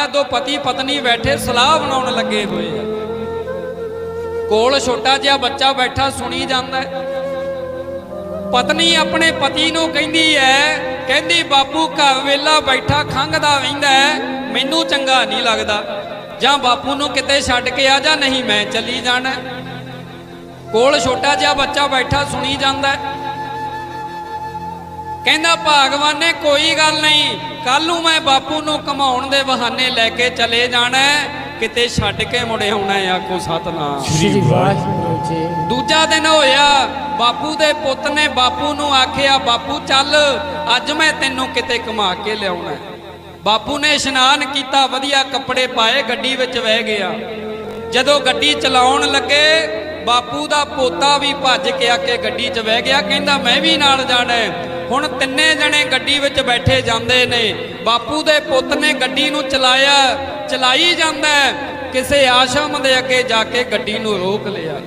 ਹੈ ਦੋ ਪਤੀ ਪਤਨੀ ਬੈਠੇ, ਸਲਾਹ ਬਣਾਉਣ ਲੱਗੇ ਹੋਏ ਆ। ਕੋਲ ਛੋਟਾ ਜਿਹਾ ਬੱਚਾ ਬੈਠਾ, ਸੁਣੀ ਜਾਂਦਾ ਪਤਨੀ ਆਪਣੇ ਪਤੀ ਨੂੰ ਕਹਿੰਦੀ ਹੈ, ਕਹਿੰਦੀ, ਬਾਪੂ, ਘਰ ਵੇਲਾ ਬੈਠਾ, ਖੰਘਦਾ ਵਹਿੰਦਾ ਮੈਨੂੰ ਚੰਗਾ ਨਹੀਂ ਲੱਗਦਾ। ਜਾਂ ਬਾਪੂ ਨੂੰ ਕਿਤੇ ਛੱਡ ਕੇ ਆ ਜਾ, ਨਹੀਂ ਮੈਂ ਚੱਲੀ ਜਾਣਾ ਕੋਲ ਛੋਟਾ ਜਿਹਾ ਬੱਚਾ ਬੈਠਾ, ਸੁਣੀ ਜਾਂਦਾ ਕਹਿੰਦਾ ਭਾਗਵਾਨ ਨੇ ਕੋਈ ਗੱਲ ਨਹੀਂ ਕੱਲ ਨੂੰ ਮੈਂ ਬਾਪੂ ਨੂੰ ਕਮਾਉਣ ਦੇ ਬਹਾਨੇ ਲੈ ਕੇ ਚਲੇ ਜਾਣਾ ਕਿਤੇ ਛੱਡ ਕੇ ਮੁੜੇ ਆਉਣਾ ਆਖੋ ਸਤਨਾਮ ਸ੍ਰੀ ਵਾਹਿਗੁਰੂ ਜੀ ਦੂਜਾ ਦਿਨ ਹੋਇਆ ਬਾਪੂ ਦੇ ਪੁੱਤ ਨੇ ਬਾਪੂ ਨੂੰ ਆਖਿਆ ਬਾਪੂ ਚੱਲ ਅੱਜ ਮੈਂ ਤੈਨੂੰ ਕਿਤੇ ਘੁਮਾ ਕੇ ਲਿਆਉਣਾ। ਬਾਪੂ ਨੇ ਇਸ਼ਨਾਨ ਕੀਤਾ ਵਧੀਆ ਕੱਪੜੇ ਪਾਏ ਗੱਡੀ ਵਿੱਚ ਬਹਿ ਗਿਆ ਜਦੋਂ ਗੱਡੀ ਚਲਾਉਣ ਲੱਗੇ ਬਾਪੂ ਦਾ ਪੋਤਾ ਵੀ ਭੱਜ ਕੇ ਆ ਕੇ ਗੱਡੀ 'ਚ ਬਹਿ ਗਿਆ ਕਹਿੰਦਾ ਮੈਂ ਵੀ ਨਾਲ ਜਾਣਾ ਹੈ। ਹੁਣ ਤਿੰਨੇ ਜਣੇ ਗੱਡੀ ਵਿੱਚ ਬੈਠੇ ਜਾਂਦੇ ਨੇ। ਬਾਪੂ ਦੇ ਪੁੱਤ ਨੇ ਗੱਡੀ ਨੂੰ ਚਲਾਇਆ ਚਲਾਈ ਜਾਂਦਾ। ਕਿਸੇ ਆਸ਼ਰਮ ਦੇ ਅੱਗੇ ਜਾ ਕੇ ਗੱਡੀ ਨੂੰ ਰੋਕ ਲਿਆ।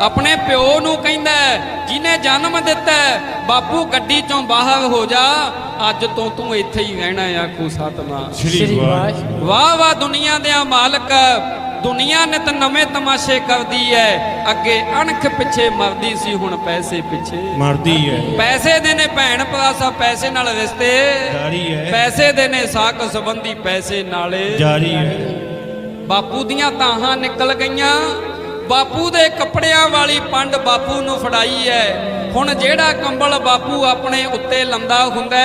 ਆਪਣੇ ਪਿਓ ਨੂੰ ਕਹਿੰਦਾ ਹੈ, ਜਿਹਨੇ ਜਨਮ ਦਿੱਤਾ ਬਾਪੂ ਗੱਡੀ ਚੋਂ ਬਾਹਰ ਹੋ ਜਾ। ਅੱਜ ਤੋਂ ਤੂੰ ਇੱਥੇ ਹੀ ਰਹਿਣਾ ਹੈ, ਆਖੂ ਸਤਨਾਮ ਸ੍ਰੀ ਵਾਹਿਗੁਰੂ। ਵਾਹ ਵਾਹ ਦੁਨੀਆ ਦੇ ਮਾਲਕ ਦੁਨੀਆ ਨਿਤ ਨਵੇਂ ਤਮਾਸ਼ੇ ਕਰਦੀ ਹੈ ਅੱਗੇ ਅਣਖ ਪਿੱਛੇ ਮਰਦੀ ਸੀ ਹੁਣ ਪੈਸੇ ਪਿੱਛੇ। ਮਰਦੀ ਹੈ ਪੈਸੇ ਦੇ ਨੇ ਭੈਣ ਭਰਾ ਸਭ ਪੈਸੇ ਨਾਲ ਰਿਸ਼ਤੇ। ਜਾਰੀ ਹੈ ਪੈਸੇ ਦੇ ਨੇ ਸਾਕ ਸੰਬੰਧੀ ਪੈਸੇ ਨਾਲੇ। ਜਾਰੀ ਹੈ ਬਾਪੂ ਦੀਆਂ ਤਾਹਾਂ ਨਿਕਲ ਗਈਆਂ। ਬਾਪੂ ਦੇ ਕੱਪੜਿਆਂ ਵਾਲੀ ਪੰਡ ਬਾਪੂ ਨੂੰ ਫੜਾਈ ਹੈ ਹੁਣ ਜਿਹੜਾ ਕੰਬਲ ਬਾਪੂ ਆਪਣੇ ਉੱਤੇ ਲੰਦਾ ਹੁੰਦਾ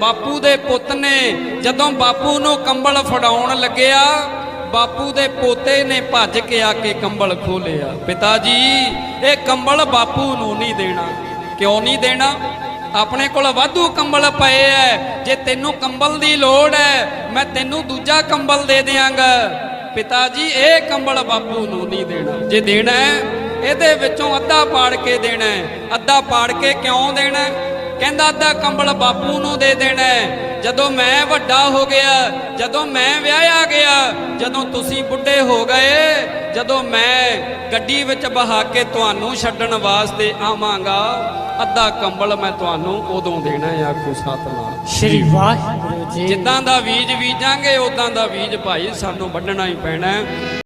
ਬਾਪੂ ਦੇ ਪੁੱਤ ਨੇ ਜਦੋਂ ਬਾਪੂ ਨੂੰ ਕੰਬਲ ਫੜਾਉਣ ਲੱਗਿਆ ਬਾਪੂ ਦੇ ਪੋਤੇ ਨੇ ਭੱਜ ਕੇ ਆ ਕੇ ਕੰਬਲ ਖੋਲਿਆ ਪਿਤਾ ਜੀ ਇਹ ਕੰਬਲ ਬਾਪੂ ਨੂੰ ਨਹੀਂ ਦੇਣਾ। ਕਿਉਂ ਨਹੀਂ ਦੇਣਾ? ਆਪਣੇ ਕੋਲ ਵਾਧੂ ਕੰਬਲ ਪਏ ਐ। ਜੇ ਤੈਨੂੰ ਕੰਬਲ ਦੀ ਲੋੜ ਹੈ ਮੈਂ ਤੈਨੂੰ ਦੂਜਾ ਕੰਬਲ ਦੇ ਦਿਆਂਗਾ। ਪਿਤਾ ਜੀ ਇਹ ਕੰਬਲ ਬਾਪੂ ਨੂੰ ਨਹੀਂ ਦੇਣਾ। ਜੇ ਦੇਣਾ ਹੈ, ਇਹਦੇ ਵਿੱਚੋਂ ਅੱਧਾ ਪਾੜ ਕੇ ਦੇਣਾ ਹੈ। ਅੱਧਾ ਪਾੜ ਕੇ ਕਿਉਂ ਦੇਣਾ ਹੈ? ਕਹਿੰਦਾ ਅੱਧਾ ਕੰਬਲ ਬਾਪੂ ਨੂੰ ਦੇ ਦੇਣਾ। ਜਦੋਂ ਮੈਂ ਵੱਡਾ ਹੋ ਗਿਆ ਜਦੋਂ ਮੈਂ ਵਿਆਹਿਆ ਗਿਆ ਜਦੋਂ ਤੁਸੀਂ ਬੁੱਢੇ ਹੋ ਗਏ ਜਦੋਂ ਮੈਂ ਗੱਡੀ ਵਿੱਚ ਬਹਾ ਕੇ ਤੁਹਾਨੂੰ ਛੱਡਣ ਵਾਸਤੇ ਆਵਾਂਗਾ ਅੱਧਾ ਕੰਬਲ ਮੈਂ ਤੁਹਾਨੂੰ ਉਦੋਂ ਦੇਣਾ ਆਖੋ ਸਤਨਾਮ ਸ੍ਰੀ ਵਾਹਿਗੁਰੂ ਜੀ ਜਿੱਦਾਂ ਦਾ ਬੀਜ ਬੀਜਾਂਗੇ ਉਦਾਂ ਦਾ ਬੀਜ ਭਾਈ ਸਾਨੂੰ ਵੱਢਣਾ ਹੀ ਪੈਣਾ